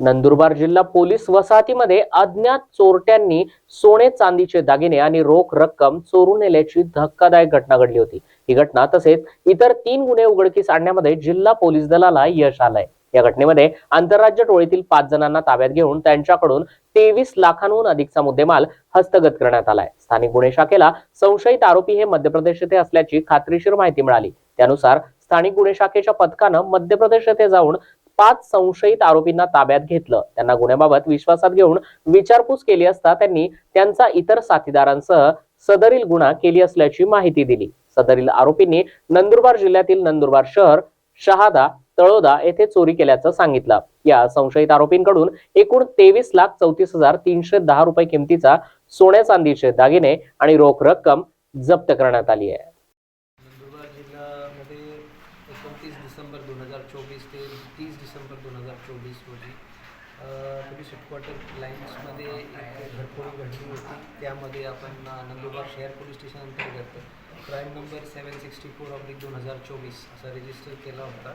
नंदुरबार जिल्हा पोलीस वसाहतीमध्ये अज्ञात चोरट्यांनी सोने चांदीचे दागिने आणि रोख रक्कम चोरून नेल्याची धक्कादायक घटना घडली होती. ही घटना तसेच इतर तीन गुन्हे उघडकीस आणण्यामध्ये जिल्हा पोलीस दलाला यश आलंय. या घटनेमध्ये आंतरराज्य टोळीतील पाच जणांना ताब्यात घेऊन त्यांच्याकडून तेवीस लाखांहून अधिकचा मुद्देमाल हस्तगत करण्यात आलाय. स्थानिक गुन्हे शाखेला संशयित आरोपी हे मध्य प्रदेश येथे असल्याची खात्रीशीर माहिती मिळाली. त्यानुसार स्थानिक गुन्हे शाखेच्या पथकानं मध्य प्रदेश येथे जाऊन पाच संशयित आरोपींना ताब्यात घेतलं. त्यांना गुन्ह्याबाबत विश्वासात घेऊन विचारपूस केली असता त्यांनी त्यांचा इतर साथीदारांसह सदरील गुन्हा केली असल्याची माहिती दिली. सदरील आरोपींनी नंदुरबार जिल्ह्यातील नंदुरबार शहर शहादा तळोदा येथे चोरी केल्याचं सांगितलं. या संशयित आरोपींकडून एकूण तेवीस लाख चौतीस हजार तीनशे दहा रुपये किमतीचा सोन्या चांदीचे दागिने आणि रोख रक्कम जप्त करण्यात आली आहे नंदुरबार जिल्ह्यामध्ये एकोणतीस डिसेंबर दोन हजार चोवीस ते तीस डिसेंबर दोन हजार चोवीस रोजी पोलीस हेडक्वार्टर लाईन्समध्ये एक घरफोडी घडली होती. त्यामध्ये आपण नंदुरबार शहर पोलीस स्टेशन अंतर्गत crime number seven sixty four oblique दोन हजार चोवीस असा रजिस्टर केला होता.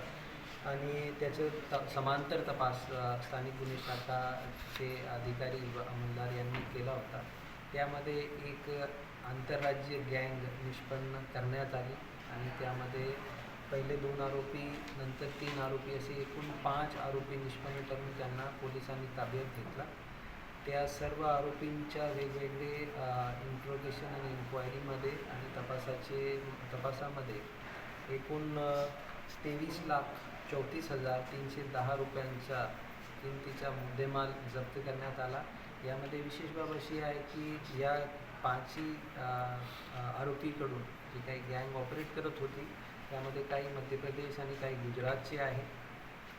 आणि त्याचं त समांतर तपास स्थानिक गुन्हे शाखाचे अधिकारी अमलदार यांनी केला होता. त्यामध्ये एक आंतरराज्य गँग निष्पन्न करण्यात आली आणि त्यामध्ये पहिले दोन आरोपी नंतर तीन आरोपी असे एकूण पाच आरोपी निष्पन्न करून त्यांना पोलिसांनी ताब्यात घेतला. त्या सर्व आरोपींच्या वेगवेगळे इंट्रोगेशन आणि इन्क्वायरीमध्ये आणि तपासाचे तपासामध्ये एकूण तेवीस लाख चौतीस हजार तीनशे दहा रुपयांच्या किमतीचा मुद्देमाल जप्त करण्यात आला. यामध्ये विशेष बाब अशी आहे की या पाचही आरोपीकडून जी काही गँग ऑपरेट करत होती त्यामध्ये काही मध्य प्रदेश आणि काही गुजरातचे आहे.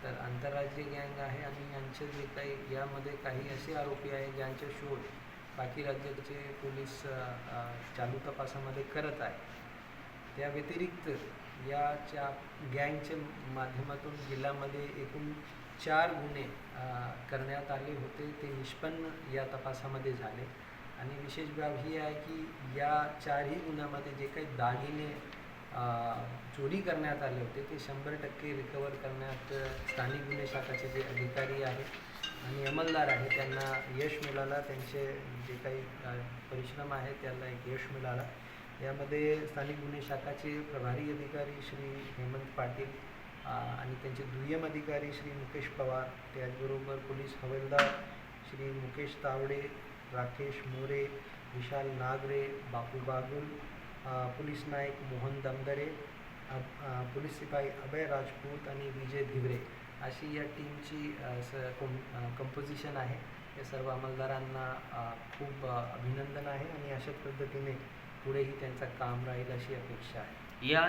तर आंतरराज्य गँग आहे आणि यांचे जे काही यामध्ये काही असे आरोपी आहे ज्यांचे शोध बाकी राज्याचे पोलीस चालू तपासामध्ये करत आहे. त्या व्यतिरिक्त याच्या गँगच्या माध्यमातून जिल्ह्यामध्ये एकूण चार गुन्हे करण्यात आले होते. ते निष्पन्न या तपासामध्ये झाले. आणि विशेष बाब ही आहे की या चारही गुन्ह्यामध्ये जे काही दागिने चोरी करण्यात आले होते. ते शंभर टक्के रिकवर करण्यात स्थानिक गुन्हे शाखाचे जे अधिकारी आहेत आणि अंमलदार आहे त्यांना यश मिळालं. त्यांचे जे काही परिश्रम आहे त्याला एक यश मिळाला. यामध्ये स्थानिक गुन्हे शाखाचे प्रभारी अधिकारी श्री हेमंत पाटील आणि त्यांचे दुय्यम अधिकारी श्री मुकेश पवार त्याचबरोबर पोलीस हवालदार श्री मुकेश तावडे राकेश मोरे विशाल नागरे बापू बागुल पोलीस नायक मोहन दमदरे पोलीस शिपाई अभय राजपूत आणि विजय धिवरे अशी या टीमची स कंपोजिशन आहे. या सर्व अंमलदारांना खूप अभिनंदन आहे आणि अशाच पद्धतीने पुढेही त्यांचा काम राहील अशी अपेक्षा आहे. या